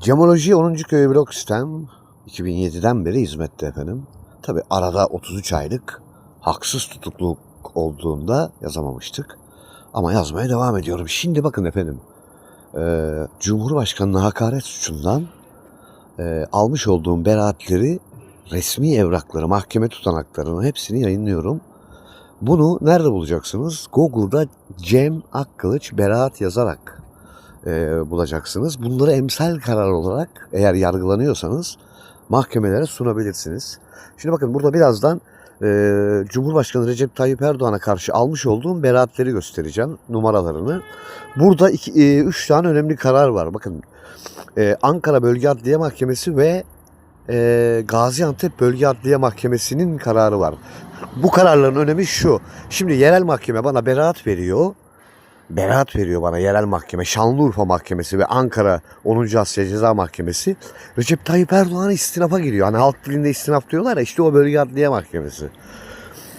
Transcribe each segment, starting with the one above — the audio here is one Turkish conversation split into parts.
Gemoloji 10. Köy Blok Sistem 2007'den beri hizmette efendim. Tabi arada 33 aylık haksız tutukluluk olduğunda yazamamıştık. Ama yazmaya devam ediyorum. Şimdi bakın efendim. e, Cumhurbaşkanı'na hakaret suçundan e, almış olduğum beraatleri, resmi evrakları, mahkeme tutanaklarını hepsini yayınlıyorum. Bunu nerede bulacaksınız? Google'da Cem Akkılıç beraat yazarak e, bulacaksınız. Bunları emsal karar olarak eğer yargılanıyorsanız mahkemelere sunabilirsiniz. Şimdi bakın burada birazdan e, Cumhurbaşkanı Recep Tayyip Erdoğan'a karşı almış olduğum beraatleri göstereceğim numaralarını. Burada iki, e, üç tane önemli karar var. Bakın e, Ankara Bölge Adliye Mahkemesi ve e, Gaziantep Bölge Adliye Mahkemesi'nin kararı var. Bu kararların önemi şu. Şimdi yerel mahkeme bana beraat veriyor. Beraat veriyor bana yerel mahkeme. Şanlıurfa Mahkemesi ve Ankara 10. Asya Ceza Mahkemesi. Recep Tayyip Erdoğan istinafa giriyor. Hani halk dilinde istinaf diyorlar ya işte o Bölge Adliye Mahkemesi.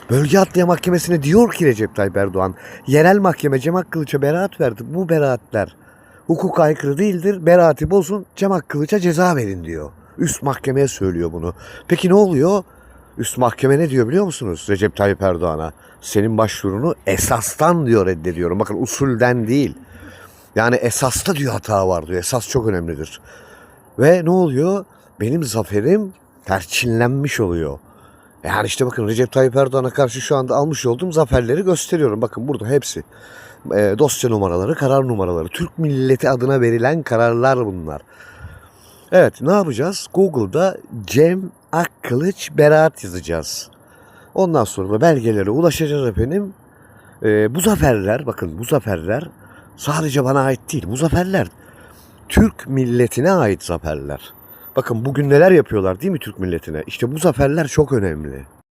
Bölge Adliye Mahkemesi'ne diyor ki Recep Tayyip Erdoğan, yerel mahkeme Cem Akkılıç'a beraat verdi. Bu beraatler hukuka aykırı değildir. Beraati bozun, Cem Akkılıç'a ceza verin diyor. Üst mahkemeye söylüyor bunu. Peki ne oluyor? Üst mahkeme ne diyor biliyor musunuz Recep Tayyip Erdoğan'a? Senin başvurunu esastan diyor reddediyorum. Bakın usulden değil. Yani esasta diyor hata var diyor. Esas çok önemlidir. Ve ne oluyor? Benim zaferim perçinlenmiş oluyor. Yani işte bakın Recep Tayyip Erdoğan'a karşı şu anda almış olduğum zaferleri gösteriyorum. Bakın burada hepsi. E, dosya numaraları, karar numaraları. Türk milleti adına verilen kararlar bunlar. Evet ne yapacağız? Google'da Cem Akkılıç beraat yazacağız. Ondan sonra belgelere ulaşacağız efendim. E, bu zaferler bakın bu zaferler sadece bana ait değil. Bu zaferler Türk milletine ait zaferler. Bakın bugün neler yapıyorlar değil mi Türk milletine? İşte bu zaferler çok önemli.